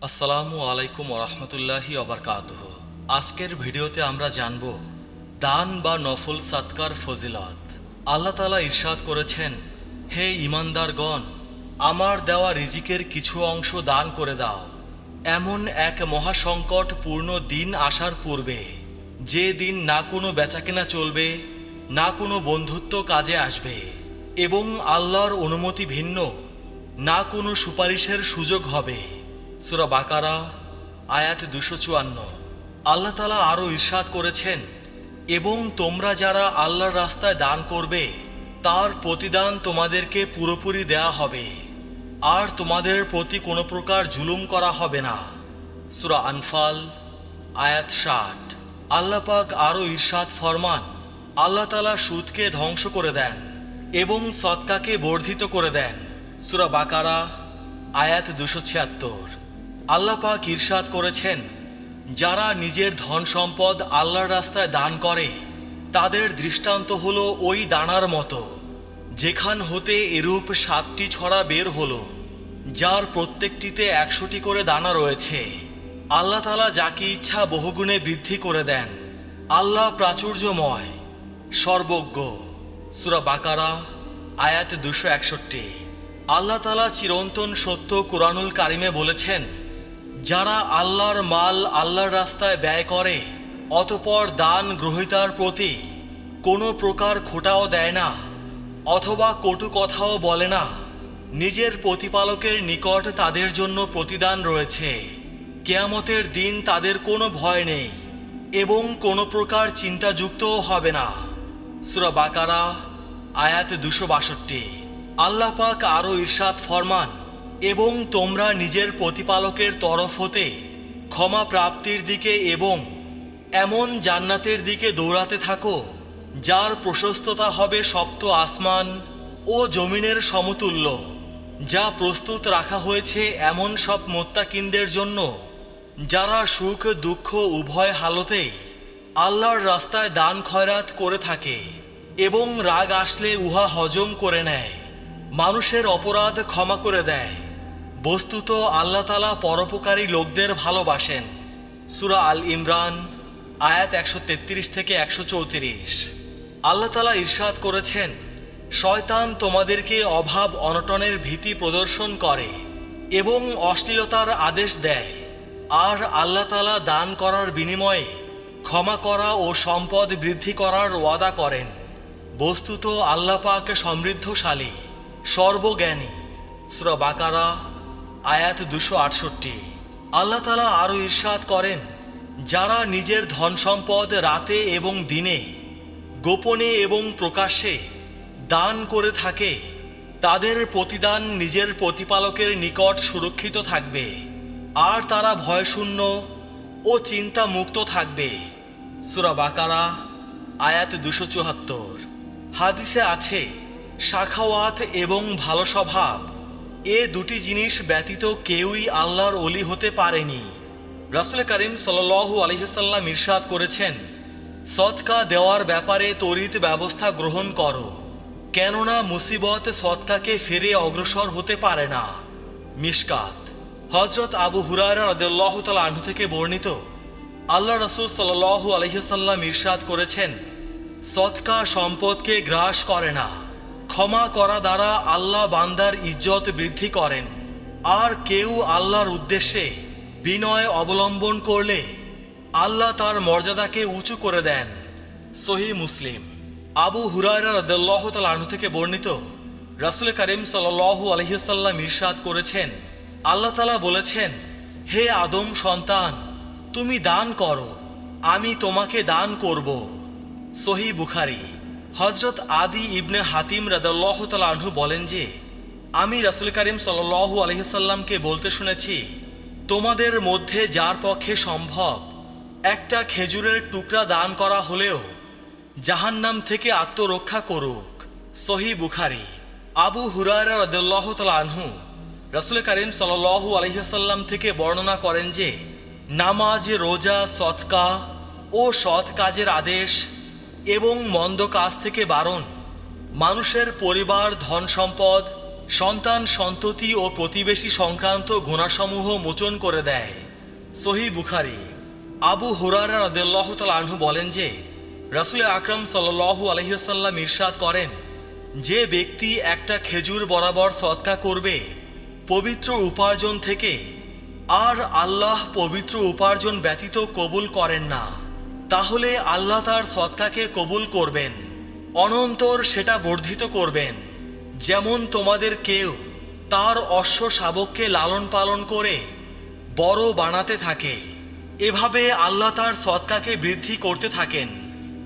আসসালামু আলাইকুম ওরহমতুল্লাহি অবরকাতুহ আজকের ভিডিওতে আমরা জানব, দান বা নফল সাতকার ফজিলত। আল্লাহ তালা ইরশাদ করেছেন, হে ইমানদারগণ আমার দেওয়া রিজিকের কিছু অংশ দান করে দাও। এমন এক মহাসংকট পূর্ণ দিন আসার পূর্বে, যে দিন না কোনো বেচাকেনা চলবে, না কোনো বন্ধুত্ব কাজে আসবে, এবং আল্লাহর অনুমতি ভিন্ন, না কোনো সুপারিশের সুযোগ হবে। সুরা বাকারা, আয়াত দুশো চুয়ান্ন। আল্লাহ তালা আরও ঈর্ষাদ করেছেন, এবং তোমরা যারা আল্লাহর রাস্তায় দান করবে, তার প্রতিদান তোমাদেরকে পুরোপুরি দেয়া হবে। আর তোমাদের প্রতি কোনো প্রকার জুলুম করা হবে না। সুরা আনফাল, আয়াত ষাট। আল্লাপাক আরও ঈর্ষাদ ফরমান, আল্লাহ তালা সুদকে ধ্বংস করে দেন এবং সৎকাকে বর্ধিত করে দেন। সুরা বাকারা, আয়াত দুশো ছিয়াত্তর। আল্লাহ পাক ঈর্ষাদ করেছেন, যারা নিজের ধন সম্পদ আল্লাহর রাস্তায় দান করে, তাদের দৃষ্টান্ত হলো ওই দানার মতো, যেখান হতে এরূপ সাতটি ছড়া বের হলো, যার প্রত্যেকটিতে একশোটি করে দানা রয়েছে। আল্লাহ তালা যাকে ইচ্ছা বহুগুণে বৃদ্ধি করে দেন। আল্লাহ প্রাচুর্যময়, সর্বজ্ঞ। সুরা বাকারা, আয়াত দুশো একষট্টি। আল্লাহ তালা চিরন্তন সত্য কোরআনুল কারিমে বলেছেন যারা আল্লাহর মাল আল্লাহর রাস্তায় ব্যয় করে, অতপর দান গ্রহীতার প্রতি কোনো প্রকার খোটাও দেয় না, অথবা কটু কথাও বলে না। নিজের প্রতিপালকের নিকট তাদের জন্য প্রতিদান রয়েছে। কেয়ামতের দিন তাদের কোনো ভয় নেই, এবং কোনো প্রকার চিন্তাযুক্তও হবে না। সুরা বাকারা, আয়াত দুশো বাষট্টি। আল্লাপাক আরও ঈর্ষাদ ফরমান এবং তোমরা নিজের প্রতিপালকের তরফ হতে ক্ষমা প্রাপ্তির দিকে এবং এমন জান্নাতের দিকে দৌড়াতে থাকো, যার প্রশস্ততা হবে সপ্ত আসমান ও জমিনের সমতুল্য, যা প্রস্তুত রাখা হয়েছে এমন সব মোত্তাকিনদের জন্য, যারা সুখ, দুঃখ, উভয় হালতেই আল্লাহর রাস্তায় দান খয়রাত করে থাকে এবং রাগ আসলে উহা হজম করে নেয়, মানুষের অপরাধ ক্ষমা করে দেয়। বস্তুত আল্লাহ তালা পরোপকারী লোকদের ভালোবাসেন। সুরা আল ইমরান, আয়াত একশো তেত্রিশ থেকে একশো চৌত্রিশ। আল্লাহ তালা ইরশাদ করেছেন, শয়তান তোমাদেরকে অভাব অনটনের ভীতি প্রদর্শন করে এবং অশ্লীলতার আদেশ দেয়। আর আল্লাহ তালা দান করার বিনিময়ে ক্ষমা করা ও সম্পদ বৃদ্ধি করার ওয়াদা করেন। বস্তুত আল্লাহ পাক সমৃদ্ধশালী, সর্বজ্ঞানী। সুরা বাকারা আয়াত দুশো আটষট্টি। আল্লাহ তালা আরও ঈর্ষাদ করেন, যারা নিজের ধন সম্পদ রাতে এবং দিনে, গোপনে এবং প্রকাশ্যে দান করে থাকে, তাদের প্রতিদান নিজের প্রতিপালকের নিকট সুরক্ষিত থাকবে, আর তারা ভয়শূন্য ও চিন্তা মুক্ত থাকবে। সুরা বাকারা, আয়াত দুশো চুয়াত্তর। হাদিসে আছে, শাখাওয়াত এবং ভালো স্বভাব এ দুটি জিনিস ব্যতীত কেউই আল্লাহর অলি হতে পারেনি। রাসুল করিম সাল্লু আলহিসাল্লাম ইরশাদ করেছেন সৎকা দেওয়ার ব্যাপারে তরিত ব্যবস্থা গ্রহণ করো, কেননা মুসিবত সৎকাকে ফিরে অগ্রসর হতে পারে না। মিশকাত। হজরত আবু হুরায়রা রদুল্লাহ তাল আহ্ন থেকে বর্ণিত আল্লাহ রসুল সাল্লু আলহিসাল্লাম ইরশাদ করেছেন সৎকা সম্পদকে গ্রাস করে না। ক্ষমা করা দ্বারা আল্লাহ বান্দার ইজ্জত বৃদ্ধি করেন। আর কেউ আল্লাহর উদ্দেশ্যে বিনয় অবলম্বন করলে আল্লাহ তার মর্যাদাকে উঁচু করে দেন। সহি মুসলিম। আবু হুরায়রা রদুল্লাহ তাল থেকে বর্ণিত রাসুল করিম সাল্লু আলহিসাল্লাম ইরশাদ করেছেন। আল্লাহ তালা বলেছেন, হে আদম সন্তান, তুমি দান করো, আমি তোমাকে দান করব। সহি বুখারি। হজরত আদি ইবনে হাতিম রাদাল্লাহ তালাহু বলেন যে, আমি রাসুল করিম সাল্লু আলহিসাল্লামকে বলতে শুনেছি, তোমাদের মধ্যে যার পক্ষে সম্ভব একটা খেজুরের টুকরা দান করা হলেও জাহান্নাম থেকে আত্মরক্ষা করুক। সহি বুখারি। আবু হুরায়রা রদুল্লাহ তালাহু রাসুল করিম সাল্লু আলহিহাল্লাম থেকে বর্ণনা করেন যে, নামাজ, রোজা সৎকা ও সৎ কাজের আদেশ এবং মন্দ কাজ থেকে বারণ, মানুষের পরিবার, ধন সম্পদ, সন্তান সন্ততি ও প্রতিবেশী সংক্রান্ত গুণাসমূহ মোচন করে দেয়। সহি বুখারি। আবু হুরারা রাদেল্লাহ আনহু বলেন যে, রাসুল আকরাম সাল্লাহ আলহিহাল্লাম ইরশাদ করেন, যে ব্যক্তি একটা খেজুর বরাবর সৎকা করবে, পবিত্র উপার্জন থেকে, আর আল্লাহ পবিত্র উপার্জন ব্যতীত কবুল করেন না। তাহলে আল্লাহ তার সৎকাকে কবুল করবেন, অনন্তর সেটা বর্ধিত করবেন, যেমন তোমাদের কেউ তার অশ্ব শাবককে লালন পালন করে বড় বানাতে থাকে। এভাবে আল্লাহ তার সৎকাকে বৃদ্ধি করতে থাকেন,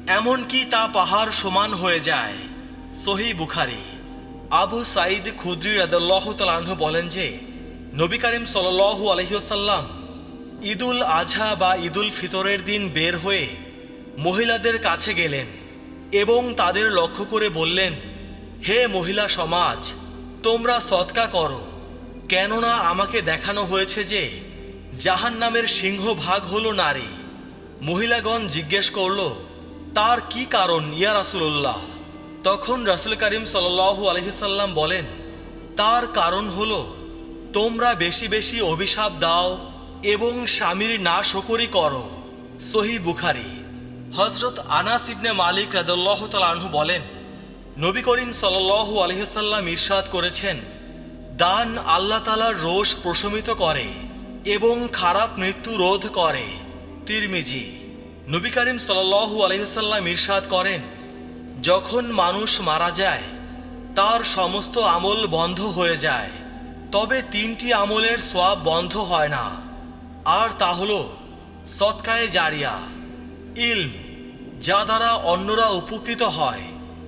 এমনকি তা পাহাড় সমান হয়ে যায়। সহি বুখারি। আবু সাইদ খুদ্রি রাদুল্লাহ তালাহ বলেন যে, নবী করিম সাল্লু আলহিসাল্লাম ঈদুল আজহা বা ঈদুল ফিতরের দিন বের হয়ে মহিলাদের কাছে গেলেন এবং তাদের লক্ষ্য করে বললেন, হে মহিলা সমাজ, তোমরা সৎকা করো। কেননা আমাকে দেখানো হয়েছে যে জাহান নামের সিংহ ভাগ হলো নারী। মহিলাগণ জিজ্ঞেস করল, তার কি কারণ ইয়া রাসুল্লাহ তখন রাসুল করিম সাল্লু আলহিসাল্লাম বলেন, তার কারণ হল তোমরা বেশি বেশি অভিশাপ দাও এবং স্বামীর না শকরি করো। সহি বুখারি। হজরত আনাস ইবনে মালিক রাদুল্লাহ তালাহু বলেন, নবী করিম সাল্লু আলহিসাল্লাম ইরশাদ করেছেন, দান আল্লাহ তালার রোষ প্রশমিত করে এবং খারাপ মৃত্যু রোধ করে। তিরমিজি। নবী করিম সাল্লু আলহিসাল্লাম ইরশাদ করেন, যখন মানুষ মারা যায়, তার সমস্ত আমল বন্ধ হয়ে যায়, তবে তিনটি আমলের সোয়াব বন্ধ হয় না। আর তা হল সৎকায়ে জারিয়া, ইলম, যা দ্বারা অন্যরা উপকৃত হয়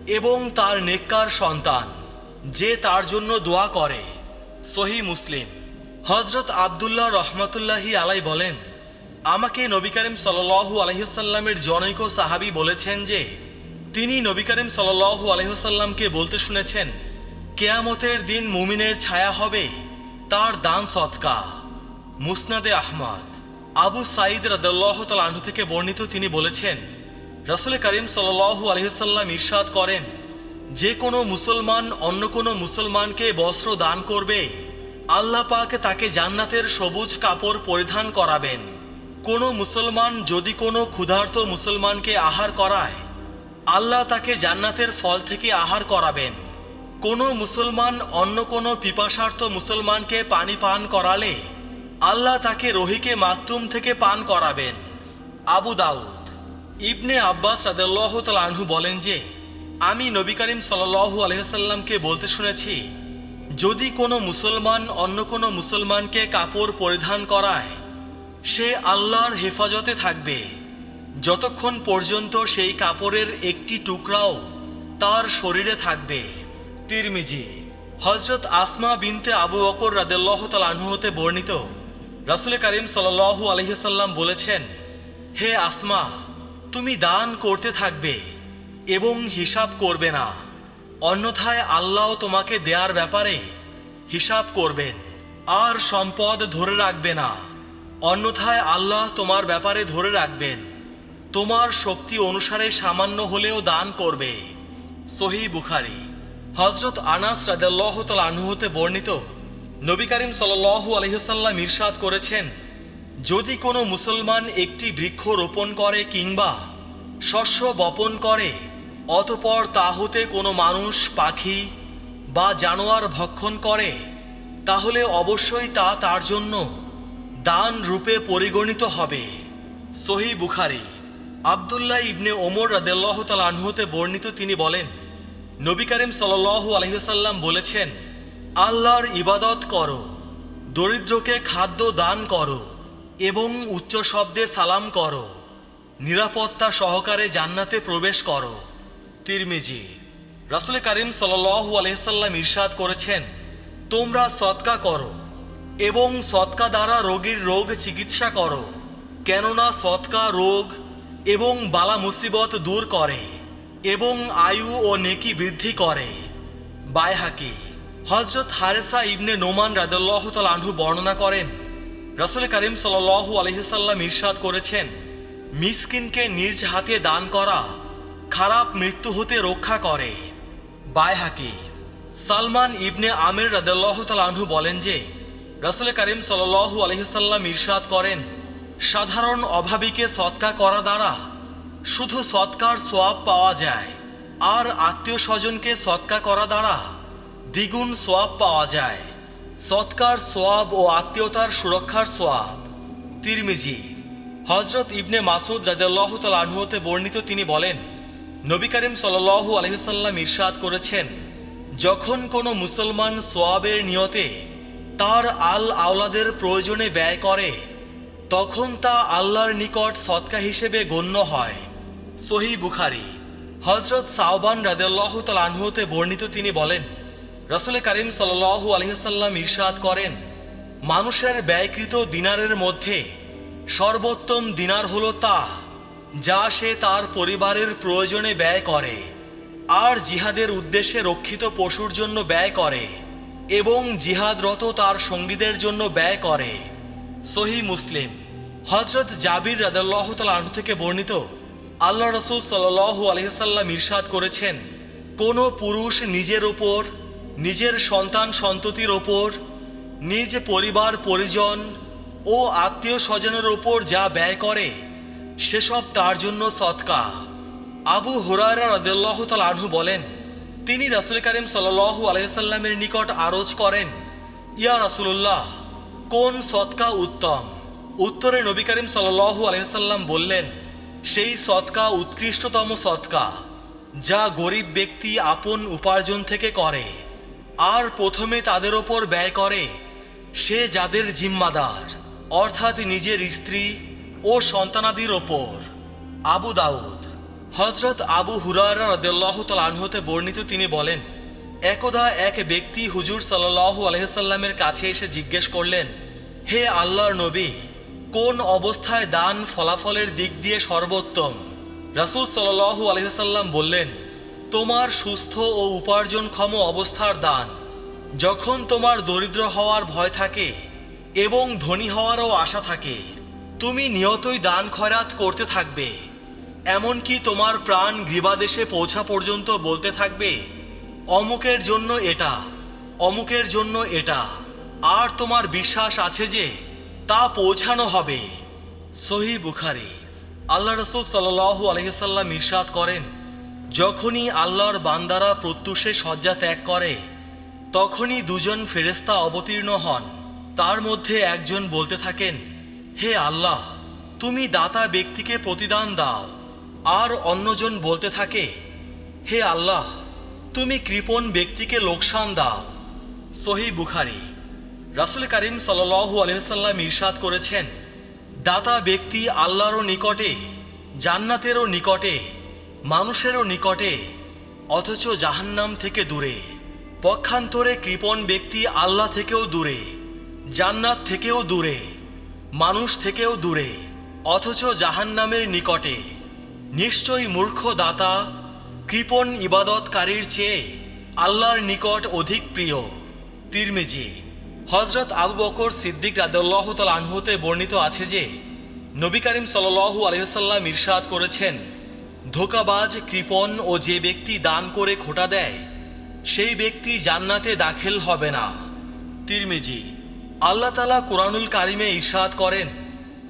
এবং তার নেককার সন্তান, যে তার জন্য দোয়া করে। সহি মুসলিম। হজরত আবদুল্লাহ রহমতুল্লাহি আলাই বলেন, আমাকে নবী করিম সাল্লু আলহিসাল্লামের জনৈক সাহাবি বলেছেন যে, তিনি নবী করিম সাল্লু আলহিহাল্লামকে বলতে শুনেছেন, কেয়ামতের দিন মুমিনের ছায়া হবে, তার দান সৎকা। মুসনাদে আহমদ। আবু সাইদ রাদুল্লাহ তালু থেকে বর্ণিত তিনি বলেছেন, রসুল করিম সাল্লু আলহিহাল্লাম ইরশাদ করেন, যে কোনো মুসলমান অন্য কোনো মুসলমানকে বস্ত্র দান করবে, আল্লাহ পাক তাকে জান্নাতের সবুজ কাপড় পরিধান করাবেন। কোনো মুসলমান যদি কোনো ক্ষুধার্ত মুসলমানকে আহার করায়, আল্লাহ তাকে জান্নাতের ফল থেকে আহার করাবেন। কোনো মুসলমান অন্য কোনো পিপাসার্থ মুসলমানকে পানি পান করালে আল্লাহ তাকে রহিকে মাকতুম থেকে পান করাবেন। আবু দাউদ। ইবনে আব্বাস রাদাল্লাহ আনহু বলেন যে, আমি নবী করিম সাল্লু আলহিসাল্লামকে বলতে শুনেছি, যদি কোনো মুসলমান অন্য কোনো মুসলমানকে কাপড় পরিধান করায়, সে আল্লাহর হেফাজতে থাকবে। যতক্ষণ পর্যন্ত সেই কাপড়ের একটি টুকরাও তার শরীরে থাকবে। তিরমিজি। হজরত আসমা বিনতে আবু বকর রাদেল্লাহ তালাহু হতে বর্ণিত রাসুল করিম সাল্লু আলহিসাল্লাম বলেছেন, হে আসমা, তুমি দান করতে থাকবে এবং হিসাব করবে না। অন্যথায় আল্লাহ তোমাকে দেয়ার ব্যাপারে হিসাব করবেন, আর সম্পদ ধরে রাখবে না। অন্যথায় আল্লাহ তোমার ব্যাপারে ধরে রাখবেন। তোমার শক্তি অনুসারে সামান্য হলেও দান করবে। সহি বুখারি। হজরত আনাস রাদাল্লাহ আনহুতে বর্ণিত নবী করিম সাল্লু আলহিসাল্লাম ইরশাদ করেছেন, যদি কোনো মুসলমান একটি বৃক্ষ রোপণ করে কিংবা শস্য বপন করে, অতপর তা হতে কোনো মানুষ, পাখি বা জানোয়ার ভক্ষণ করে, তাহলে অবশ্যই তা তার জন্য দান রূপে পরিগণিত হবে। সহি বুখারি। আবদুল্লাহ ইবনে ওমর রাদেল্লাহ আনহুতে বর্ণিত তিনি বলেন, নবী করিম সাল্লু আলহিসাল্লাম বলেছেন আল্লাহর ইবাদত করো, দরিদ্রকে খাদ্য দান করো এবং উচ্চ শব্দে সালাম করো, নিরাপত্তা সহকারে জান্নাতে প্রবেশ করো। তিরমিজি, রাসুল করিম সাল্লু আলহিসাল্লাম ইরশাদ করেছেন, তোমরা সৎকা করো এবং সৎকা দ্বারা রোগীর রোগ চিকিৎসা করো, কেননা সৎকা রোগ এবং বালা মুসিবত দূর করে এবং আয়ু ও নেকি বৃদ্ধি করে। বাইহাকি হজরত হারেসা ইবনে নোমান রাদুল্লাহ আনহু বর্ণনা করেন, রাসুল করিম সাল্লু আলহিসাল্লাম ইরশাদ করেছেন, মিসকিনকে নিজ হাতে দান করা খারাপ মৃত্যু হতে রক্ষা করে। বাইহাকি সালমান ইবনে আমির রাদাল্লাহ আনহু বলেন যে, রাসুল করিম সাল্লাল্লাহু আলহিসাল্লাম ইরশাদ করেন, সাধারণ অভাবীকে সৎকা করা দ্বারা শুধু সৎকার সোয়াব পাওয়া যায়, আর আত্মীয় স্বজনকে সৎকা করা দ্বারা দ্বিগুণ সোয়াব পাওয়া যায়। সৎকার সোয়াব ও আত্মীয়তার সুরক্ষার সোয়াব। তিরমিজি হজরত ইবনে মাসুদ রাজাল্লাহ আনহুতে বর্ণিত তিনি বলেন, নবী করিম সাল্লাল্লাহু আলহিসাল্লাম ইরশাদ করেছেন, যখন কোনো মুসলমান সোয়াবের নিয়তে তার আল আওলাদের প্রয়োজনে ব্যয় করে, তখন তা আল্লাহর নিকট সৎকা হিসেবে গণ্য হয়। সহি বুখারি হজরত সাওবান রাদেল্লাহ আনহুতে বর্ণিত তিনি বলেন রসুল করিম সাল্লাল্লাহু আলহিসাল্লাম ইরশাদ করেন, মানুষের ব্যয়কৃত দিনারের মধ্যে সর্বোত্তম দিনার হলো তা, যা সে তার পরিবারের প্রয়োজনে ব্যয় করে আর জিহাদের উদ্দেশ্যে রক্ষিত পশুর জন্য ব্যয় করে এবং জিহাদরত তার সঙ্গীদের জন্য ব্যয় করে। সহি মুসলিম। হজরত জাবির রাদাল্লাহ আনহু থেকে বর্ণিত আল্লাহ রসুল সাল্লাহু আলহিসাল্লাম ইরশাদ করেছেন, কোনো পুরুষ নিজের ওপর নিজের সন্তান সন্ততির ওপর, নিজ পরিবার, পরিজন ও আত্মীয় স্বজনের ওপর যা ব্যয় করে, সেসব তার জন্য সৎকা। আবু হুরায়রা রাদিয়াল্লাহু তাআলা আনহু বলেন, তিনি রাসূল করিম সাল্লাল্লাহু আলাইহি সাল্লামের নিকট আরজ করেন, ইয়া রাসূলুল্লাহ, কোন সৎকা উত্তম? উত্তরে নবী করিম সাল্লাল্লাহু আলাইহি সাল্লাম বললেন, সেই সৎকা উৎকৃষ্টতম সৎকা, যা গরিব ব্যক্তি আপন উপার্জন থেকে করে। আর প্রথমে তাদের ওপর ব্যয় করে সে যাদের জিম্মাদার, অর্থাৎ নিজের স্ত্রী ও সন্তানাদির ওপর। আবু দাউদ। হজরত আবু হুরারা রদাল্লাহ আনহতে বর্ণিত তিনি বলেন, একদা এক ব্যক্তি হুজুর সাল্লাহ আলহিসাল্লামের কাছে এসে জিজ্ঞেস করলেন, হে আল্লাহর নবী, কোন অবস্থায় দান ফলাফলের দিক দিয়ে সর্বোত্তম? রাসূল সাল্লাহু আলহিসাল্লাম বললেন তোমার সুস্থ ও উপার্জনক্ষম অবস্থার দান। যখন তোমার দরিদ্র হওয়ার ভয় থাকে এবং ধনী হওয়ারও আশা থাকে, তুমি নিয়তই দান খয়রাত করতে থাকবে। এমনকি তোমার প্রাণ গ্রীবাদেশে পৌঁছা পর্যন্ত বলতে থাকবে, অমুকের জন্য এটা, অমুকের জন্য এটা। আর তোমার বিশ্বাস আছে যে তা পৌঁছানো হবে। সহি বুখারি। আল্লাহ রসুল সাল্লাহু আলহিসাল্লাম ইরশাদ করেন যখনই আল্লাহর বান্দারা প্রত্যুষে শয্যা ত্যাগ করে, তখনই দুজন ফেরেস্তা অবতীর্ণ হন। তার মধ্যে একজন বলতে থাকেন, হে আল্লাহ, তুমি দাতা ব্যক্তিকে প্রতিদান দাও। আর অন্যজন বলতে থাকে, হে আল্লাহ, তুমি কৃপণ ব্যক্তিকে লোকসান দাও। সহি বুখারি। রাসুল করিম সাল্লু আলহিসাল্লাম ইরশাদ করেছেন, দাতা ব্যক্তি আল্লাহরও নিকটে, জান্নাতেরও নিকটে মানুষেরও নিকটে, অথচ জাহান্নাম থেকে দূরে। পক্ষান্তরে কৃপণ ব্যক্তি আল্লাহ থেকেও দূরে, জান্নাত থেকেও দূরে, মানুষ থেকেও দূরে, অথচ জাহান্নামের নিকটে। নিশ্চয়ই মূর্খ দাতা কৃপণ ইবাদতকারীর চেয়ে আল্লাহর নিকট অধিক প্রিয়। তিরমিজি হজরত আবু বকর সিদ্দিক রাদুল্লাহ তাল আনহুতে বর্ণিত আছে যে, নবী করিম সাল্লু আলহিসাল্লাম ইরশাদ করেছেন ধোকাবাজ, কৃপণ ও যে ব্যক্তি দান করে খোটা দেয়, সেই ব্যক্তি জান্নাতে দাখিল হবে না। তিরমিজি, আল্লাহ তালা কোরআনুল কারিমে ইরশাদ করেন,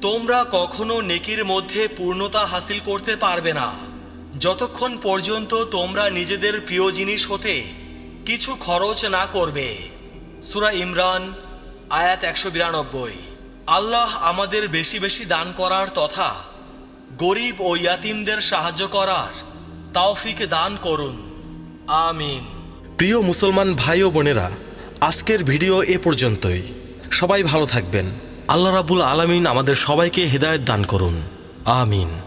তোমরা কখনো নেকির মধ্যে পূর্ণতা হাসিল করতে পারবে না। যতক্ষণ পর্যন্ত তোমরা নিজেদের প্রিয় জিনিস হতে কিছু খরচ না করবে। সুরা ইমরান, আয়াত একশো বিরানব্বই। আল্লাহ আমাদের বেশি বেশি দান করার তথা গরিব ও ইয়াতিমদের সাহায্য করার তাওফিক দান করুন। আমিন। প্রিয় মুসলমান ভাই ও বোনেরা, আজকের ভিডিও এ পর্যন্তই। সবাই ভালো থাকবেন। আল্লাহ রাবুল আলমিন আমাদের সবাইকে হৃদায়ত দান করুন। আমিন।